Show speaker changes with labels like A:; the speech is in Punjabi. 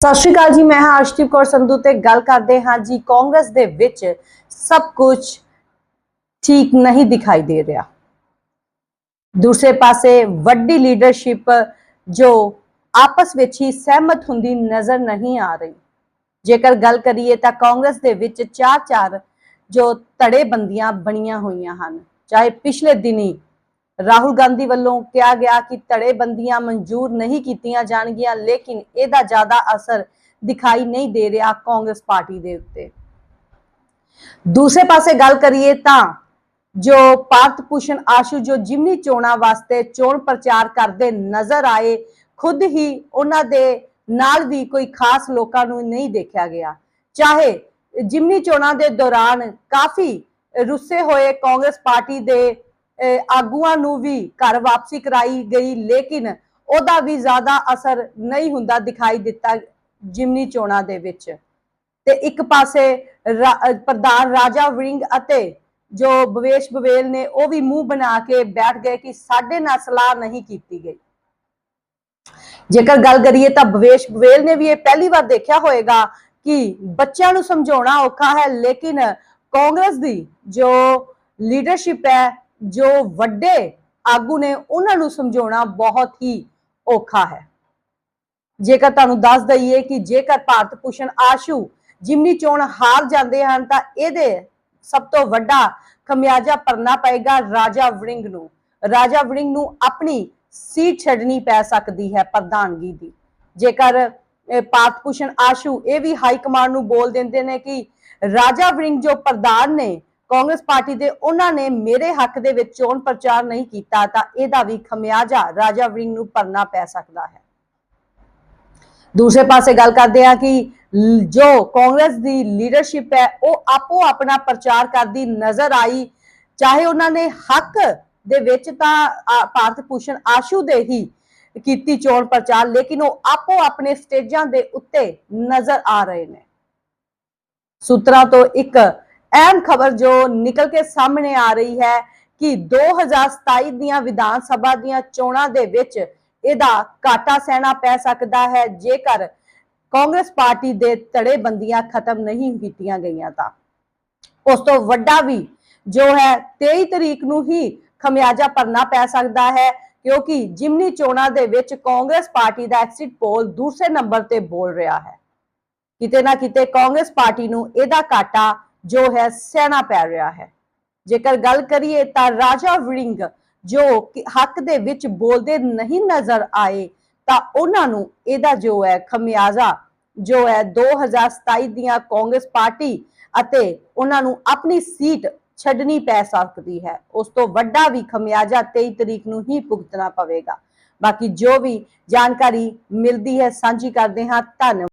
A: ਸਤਿ ਸ਼੍ਰੀ ਅਕਾਲ ਜੀ, ਮੈਂ ਹਾਂ ਅਰਸ਼ਦੀਪ ਕੌਰ ਸੰਧੂ ਤੇ ਗੱਲ ਕਰਦੇ ਹਾਂ ਜੀ, ਕਾਂਗਰਸ ਦੇ ਵਿੱਚ ਸਭ ਕੁਝ ਠੀਕ ਨਹੀਂ ਦਿਖਾਈ ਦੇ ਰਿਹਾ। ਦੂਸਰੇ ਪਾਸੇ ਵੱਡੀ ਲੀਡਰਸ਼ਿਪ ਜੋ ਆਪਸ ਵਿੱਚ ਹੀ ਸਹਿਮਤ ਹੁੰਦੀ ਨਜ਼ਰ ਨਹੀਂ ਆ ਰਹੀ। ਜੇਕਰ ਗੱਲ ਕਰੀਏ ਤਾਂ ਕਾਂਗਰਸ ਦੇ ਵਿੱਚ ਚਾਰ ਚਾਰ ਜੋ ਧੜੇਬੰਦੀਆਂ ਬਣੀਆਂ ਹੋਈਆਂ ਹਨ, ਚਾਹੇ ਪਿਛਲੇ ਦਿਨੀ ਰਾਹੁਲ ਗਾਂਧੀ ਵੱਲੋਂ ਕਿਹਾ ਗਿਆ ਕਿ ਧੜੇਬੰਦੀਆਂ ਮਨਜ਼ੂਰ ਨਹੀਂ ਕੀਤੀਆਂ ਜਾਣਗੀਆਂ, ਲੇਕਿਨ ਇਹਦਾ ਜ਼ਿਆਦਾ ਅਸਰ ਦਿਖਾਈ ਨਹੀਂ ਦੇ ਰਿਹਾ ਕਾਂਗਰਸ ਪਾਰਟੀ ਦੇ ਉੱਤੇ। ਦੂਸਰੇ ਪਾਸੇ ਗੱਲ ਕਰੀਏ ਤਾਂ ਜੋ ਭਾਰਤ ਭੂਸ਼ਣ ਆਸ਼ੂ, ਜੋ ਜਿਮਨੀ ਚੋਣਾਂ ਵਾਸਤੇ ਚੋਣ ਪ੍ਰਚਾਰ ਕਰਦੇ ਨਜ਼ਰ ਆਏ, ਖੁਦ ਹੀ ਉਹਨਾਂ ਦੇ ਨਾਲ ਵੀ ਕੋਈ ਖਾਸ ਲੋਕਾਂ ਨੂੰ ਨਹੀਂ ਦੇਖਿਆ ਗਿਆ। ਚਾਹੇ ਜਿਮਨੀ ਚੋਣਾਂ ਦੇ ਦੌਰਾਨ ਕਾਫੀ ਰੁੱਸੇ ਹੋਏ ਕਾਂਗਰਸ ਪਾਰਟੀ ਦੇ ਆਗੂਆਂ ਨੂੰ ਵੀ ਘਰ ਵਾਪਸੀ ਕਰਾਈ ਗਈ, ਲੇਕਿਨ ਉਹਦਾ ਵੀ ਜ਼ਿਆਦਾ ਅਸਰ ਨਹੀਂ ਹੁੰਦਾ ਦਿਖਾਈ ਦਿੱਤਾ ਜਿਮਨੀ ਚੋਣਾਂ ਦੇ ਵਿੱਚ। ਤੇ ਇੱਕ ਪਾਸੇ ਪ੍ਰਧਾਨ ਰਾਜਾ ਵੜਿੰਗ ਅਤੇ ਜੋ ਭਵੇਸ਼ ਬਵੇਲ ਨੇ, ਉਹ ਵੀ ਮੂੰਹ ਬਣਾ ਕੇ ਬੈਠ ਗਏ ਕਿ ਸਾਡੇ ਨਾਲ ਸਲਾਹ ਨਹੀਂ ਕੀਤੀ ਗਈ। ਜੇਕਰ ਗੱਲ ਕਰੀਏ ਤਾਂ ਬਵੇਸ਼ ਬਵੇਲ ਨੇ ਵੀ ਇਹ ਪਹਿਲੀ ਵਾਰ ਦੇਖਿਆ ਹੋਵੇਗਾ ਕਿ ਬੱਚਿਆਂ ਨੂੰ ਸਮਝਾਉਣਾ ਔਖਾ ਹੈ, ਲੇਕਿਨ ਕਾਂਗਰਸ ਦੀ ਜੋ ਲੀਡਰਸ਼ਿਪ ਹੈ ਜੋ ਵੱਡੇ ਆਗੂ ਨੇ ਉਹਨਾਂ ਨੂੰ ਸਮਝਾਉਣਾ ਬਹੁਤ ਹੀ ਔਖਾ ਹੈ। ਜੇਕਰ ਤੁਹਾਨੂੰ ਦੱਸ ਦਈਏ ਕਿ ਜੇਕਰ ਭਾਰਤ ਭੂਸ਼ਣ ਆਸ਼ੂ ਜਿਮਨੀ ਚੋਣ ਹਾਰ ਜਾਂਦੇ ਹਨ, ਤਾਂ ਇਹਦੇ ਸਭ ਤੋਂ ਵੱਡਾ ਖਮਿਆਜਾ ਭਰਨਾ ਪਏਗਾ ਰਾਜਾ ਵੜਿੰਗ ਨੂੰ। ਰਾਜਾ ਵੜਿੰਗ ਨੂੰ ਆਪਣੀ ਸੀਟ ਛੱਡਣੀ ਪੈ ਸਕਦੀ ਹੈ ਪ੍ਰਧਾਨਗੀ ਦੀ। ਜੇਕਰ ਭਾਰਤ ਭੂਸ਼ਣ ਆਸ਼ੂ ਇਹ ਵੀ ਹਾਈ ਕਮਾਂਡ ਨੂੰ ਬੋਲ ਦਿੰਦੇ ਨੇ ਕਿ ਰਾਜਾ ਵੜਿੰਗ ਜੋ ਪ੍ਰਧਾਨ ਨੇ ਕਾਂਗਰਸ ਪਾਰਟੀ ਦੇ ਉਹਨਾਂ ਨੇ ਮੇਰੇ ਹੱਕ ਦੇ ਵਿੱਚ ਚੋਣ ਪ੍ਰਚਾਰ ਨਹੀਂ ਕੀਤਾ ਤਾਂ ਇਹਦਾ ਵੀ ਖਮਿਆਜਾ ਰਾਜਾ ਵੜਿੰਗ ਨੂੰ ਭਰਨਾ ਪੈ ਸਕਦਾ ਹੈ। ਦੂਸਰੇ ਪਾਸੇ ਗੱਲ ਕਰਦੇ ਆ ਕਿ ਜੋ ਕਾਂਗਰਸ ਦੀ ਲੀਡਰਸ਼ਿਪ ਹੈ, ਉਹ ਆਪੋ ਆਪਣਾ ਪ੍ਰਚਾਰ ਕਰਦੀ ਨਜ਼ਰ ਆਈ। ਚਾਹੇ ਉਹਨਾਂ ਨੇ ਹੱਕ ਦੇ ਵਿੱਚ ਤਾਂ ਭਾਰਤ ਭੂਸ਼ਣ ਆਸ਼ੂ ਦੇ ਹੀ ਕੀਤੀ ਚੋਣ ਪ੍ਰਚਾਰ, ਲੇਕਿਨ ਉਹ ਆਪੋ ਆਪਣੇ ਸਟੇਜਾਂ ਦੇ ਉੱਤੇ ਨਜ਼ਰ ਆ ਰਹੇ ਨੇ। ਸੂਤਰਾਂ ਤੋਂ ਇੱਕ ਅਹਿਮ ਖਬਰ ਜੋ ਨਿਕਲ ਕੇ ਸਾਹਮਣੇ ਆ ਰਹੀ ਹੈ ਕਿ 2027 ਦੀਆਂ ਵਿਧਾਨ ਸਭਾ ਦੀਆਂ ਚੋਣਾਂ ਦੇ ਵਿੱਚ ਇਹਦਾ ਘਾਟਾ ਸਹਿਣਾ ਪੈ ਸਕਦਾ ਹੈ, ਜੇਕਰ ਕਾਂਗਰਸ ਪਾਰਟੀ ਦੇ ਧੜੇਬੰਦੀਆਂ ਖਤਮ ਨਹੀਂ ਕੀਤੀਆਂ ਗਈਆਂ ਤਾਂ। ਉਸ ਤੋਂ ਵੱਡਾ ਵੀ ਜੋ ਹੈ 23 ਤਰੀਕ ਨੂੰ ਹੀ ਖਮਿਆਜਾ ਭਰਨਾ ਪੈ ਸਕਦਾ ਹੈ, ਕਿਉਂਕਿ ਜਿਮਨੀ ਚੋਣਾਂ ਦੇ ਵਿੱਚ ਕਾਂਗਰਸ ਪਾਰਟੀ ਦਾ ਐਕਸਿਟ ਪੋਲ ਦੂਸਰੇ ਨੰਬਰ ਤੇ ਬੋਲ ਰਿਹਾ ਹੈ। ਕਿਤੇ ਨਾ ਕਿਤੇ ਕਾਂਗਰਸ ਪਾਰਟੀ ਨੂੰ ਇਹਦਾ ਘਾਟਾ ਜੋ ਹੈ ਸਹਿਣਾ ਪੈ ਰਿਹਾ ਹੈ। ਜੇਕਰ ਗੱਲ ਕਰੀਏ ਤਾਂ ਰਾਜਾ ਵੜਿੰਗ ਜੋ ਹੱਕ ਦੇ ਵਿੱਚ ਬੋਲਦੇ ਨਹੀਂ ਨਜ਼ਰ ਆਏ, ਤਾਂ ਉਹਨਾਂ ਨੂੰ ਇਹਦਾ ਜੋ ਹੈ ਖਮਿਆਜ਼ਾ, ਜੋ ਹੈ 2027 ਦੀਆਂ ਕਾਂਗਰਸ ਪਾਰਟੀ ਅਤੇ ਉਹਨਾਂ ਨੂੰ ਆਪਣੀ ਸੀਟ ਛੱਡਣੀ ਪੈ ਸਕਦੀ ਹੈ। ਉਸ ਤੋਂ ਵੱਡਾ ਵੀ ਖਮਿਆਜ਼ਾ 23 ਤਰੀਕ ਨੂੰ ਹੀ ਭੁਗਤਣਾ ਪਵੇਗਾ। ਬਾਕੀ ਜੋ ਵੀ ਜਾਣਕਾਰੀ ਮਿਲਦੀ ਹੈ, ਸਾਂਝੀ ਕਰਦੇ ਹਾਂ। ਧੰਨਵਾਦ।